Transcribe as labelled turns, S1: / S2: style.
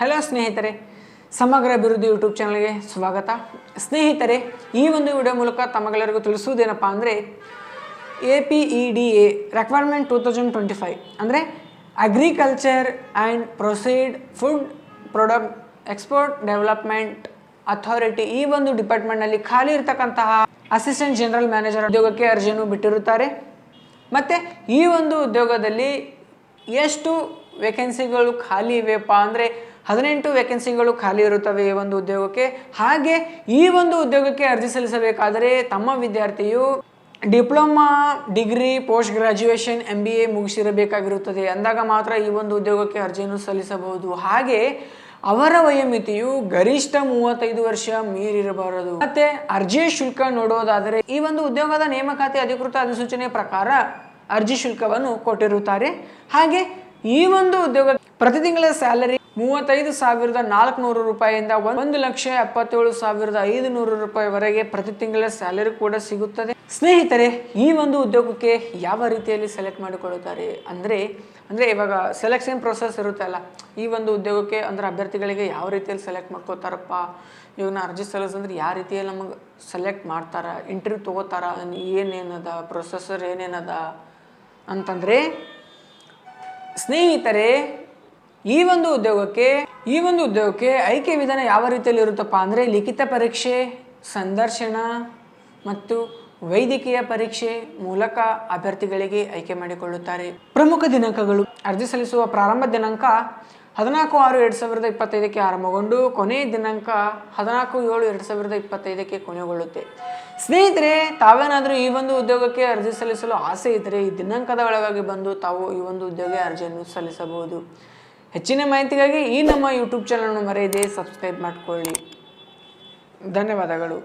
S1: Hello ಸ್ನೇಹಿತರೆ, ಸಮಗ್ರ ಅಭಿವೃದ್ಧಿ ಯೂಟ್ಯೂಬ್ ಚಾನಲ್ಗೆ ಸ್ವಾಗತ. ಸ್ನೇಹಿತರೆ, ಈ ಒಂದು ವಿಡಿಯೋ ಮೂಲಕ ತಮಗೆಲ್ಲರಿಗೂ ತಿಳಿಸುವುದೇನಪ್ಪ ಅಂದರೆ A P E D A requirement two thousand twenty five ಅಂದರೆ agriculture and processed food product export development authority ಈ ಒಂದು ಡಿಪಾರ್ಟ್ಮೆಂಟ್ನಲ್ಲಿ ಖಾಲಿ ಇರತಕ್ಕಂತಹ ಅಸಿಸ್ಟೆಂಟ್ ಜನರಲ್ ಮ್ಯಾನೇಜರ್ ಉದ್ಯೋಗಕ್ಕೆ ಅರ್ಜಿಯನ್ನು ಬಿಟ್ಟಿರುತ್ತಾರೆ. ಮತ್ತು ಈ ಒಂದು ಉದ್ಯೋಗದಲ್ಲಿ ಎಷ್ಟು ವೇಕೆನ್ಸಿಗಳು ಖಾಲಿ ಇವೆಯಪ್ಪ ಅಂದರೆ ಹದಿನೆಂಟು ವೇಕೆನ್ಸಿಗಳು ಖಾಲಿ ಇರುತ್ತವೆ ಈ ಒಂದು ಉದ್ಯೋಗಕ್ಕೆ. ಹಾಗೆ ಈ ಒಂದು ಉದ್ಯೋಗಕ್ಕೆ ಅರ್ಜಿ ಸಲ್ಲಿಸಬೇಕಾದರೆ ತಮ್ಮ ವಿದ್ಯಾರ್ಥಿಯು diploma, degree, post graduation M B A ಮುಗಿಸಿರಬೇಕಾಗಿರುತ್ತದೆ. ಅಂದಾಗ ಮಾತ್ರ ಈ ಒಂದು ಉದ್ಯೋಗಕ್ಕೆ ಅರ್ಜಿಯನ್ನು ಸಲ್ಲಿಸಬಹುದು. ಹಾಗೆ ಅವರ ವಯೋಮಿತಿಯು ಗರಿಷ್ಠ ಮೂವತ್ತೈದು ವರ್ಷ ಮೀರಿರಬಾರದು. ಮತ್ತೆ ಅರ್ಜಿ ಶುಲ್ಕ ನೋಡೋದಾದರೆ ಈ ಒಂದು ಉದ್ಯೋಗದ ನೇಮಕಾತಿ ಅಧಿಕೃತ ಅಧಿಸೂಚನೆ ಪ್ರಕಾರ ಅರ್ಜಿ ಶುಲ್ಕವನ್ನು ಕೊಟ್ಟಿರುತ್ತಾರೆ. ಹಾಗೆ ಈ ಒಂದು ಉದ್ಯೋಗ ಪ್ರತಿ ತಿಂಗಳ ಸ್ಯಾಲರಿ ಮೂವತ್ತೈದು ಸಾವಿರದ ನಾಲ್ಕುನೂರು ರೂಪಾಯಿಯಿಂದ ಒಂದು ಲಕ್ಷ ಎಪ್ಪತ್ತೇಳು ಸಾವಿರದ ಐದು ನೂರು ರೂಪಾಯಿವರೆಗೆ ಪ್ರತಿ ತಿಂಗಳ ಸ್ಯಾಲರಿ ಕೂಡ ಸಿಗುತ್ತದೆ. ಸ್ನೇಹಿತರೆ, ಈ ಒಂದು ಉದ್ಯೋಗಕ್ಕೆ ಯಾವ ರೀತಿಯಲ್ಲಿ ಸೆಲೆಕ್ಟ್ ಮಾಡಿಕೊಳ್ಳುತ್ತಾರೆ? ಅಂದರೆ ಅಂದರೆ ಇವಾಗ ಸೆಲೆಕ್ಷನ್ ಪ್ರೊಸೆಸ್ ಇರುತ್ತಲ್ಲ ಈ ಒಂದು ಉದ್ಯೋಗಕ್ಕೆ ಅಂದರೆ ಅಭ್ಯರ್ಥಿಗಳಿಗೆ ಯಾವ ರೀತಿಯಲ್ಲಿ ಸೆಲೆಕ್ಟ್ ಮಾಡ್ಕೋತಾರಪ್ಪ? ಇವಾಗ ನಾ ಅರ್ಜಿ ಸಲ್ಲಿಸಂದ್ರೆ ಯಾವ ರೀತಿಯಲ್ಲಿ ನಮಗೆ ಸೆಲೆಕ್ಟ್ ಮಾಡ್ತಾರ? ಇಂಟರ್ವ್ಯೂ ತೊಗೋತಾರ? ಏನೇನದ? ಪ್ರೊಸೆಸರ್ ಏನೇನದ? ಅಂತಂದರೆ, ಸ್ನೇಹಿತರೆ ಈ ಒಂದು ಉದ್ಯೋಗಕ್ಕೆ, ಈ ಒಂದು ಉದ್ಯೋಗಕ್ಕೆ ಆಯ್ಕೆ ವಿಧಾನ ಯಾವ ರೀತಿಯಲ್ಲಿ ಇರುತ್ತಪ್ಪ ಅಂದರೆ ಲಿಖಿತ ಪರೀಕ್ಷೆ, ಸಂದರ್ಶನ ಮತ್ತು ವೈದ್ಯಕೀಯ ಪರೀಕ್ಷೆ ಮೂಲಕ ಅಭ್ಯರ್ಥಿಗಳಿಗೆ ಆಯ್ಕೆ ಮಾಡಿಕೊಳ್ಳುತ್ತಾರೆ. ಪ್ರಮುಖ ದಿನಾಂಕಗಳು. ಅರ್ಜಿ ಸಲ್ಲಿಸುವ ಪ್ರಾರಂಭ ದಿನಾಂಕ ಹದಿನಾಲ್ಕು ಆರು ಎರಡು ಸಾವಿರದ ಇಪ್ಪತ್ತೈದಕ್ಕೆ ಆರಂಭಗೊಂಡು ಕೊನೆಯ ದಿನಾಂಕ ಹದಿನಾಲ್ಕು ಏಳು ಎರಡು ಸಾವಿರದ ಇಪ್ಪತ್ತೈದಕ್ಕೆ ಕೊನೆಗೊಳ್ಳುತ್ತೆ. ಸ್ನೇಹಿತರೆ, ತಾವೇನಾದರೂ ಈ ಒಂದು ಉದ್ಯೋಗಕ್ಕೆ ಅರ್ಜಿ ಸಲ್ಲಿಸಲು ಆಸೆ ಇದ್ದರೆ ಈ ದಿನಾಂಕದ ಒಳಗಾಗಿ ಬಂದು ತಾವು ಈ ಒಂದು ಉದ್ಯೋಗ ಅರ್ಜಿಯನ್ನು ಸಲ್ಲಿಸಬಹುದು. ಹೆಚ್ಚಿನ ಮಾಹಿತಿಗಾಗಿ ಈ ನಮ್ಮ ಯೂಟ್ಯೂಬ್ ಚಾನಲ್ನ ಮರೆಯದೆ ಸಬ್ಸ್ಕ್ರೈಬ್ ಮಾಡಿಕೊಳ್ಳಿ. ಧನ್ಯವಾದಗಳು.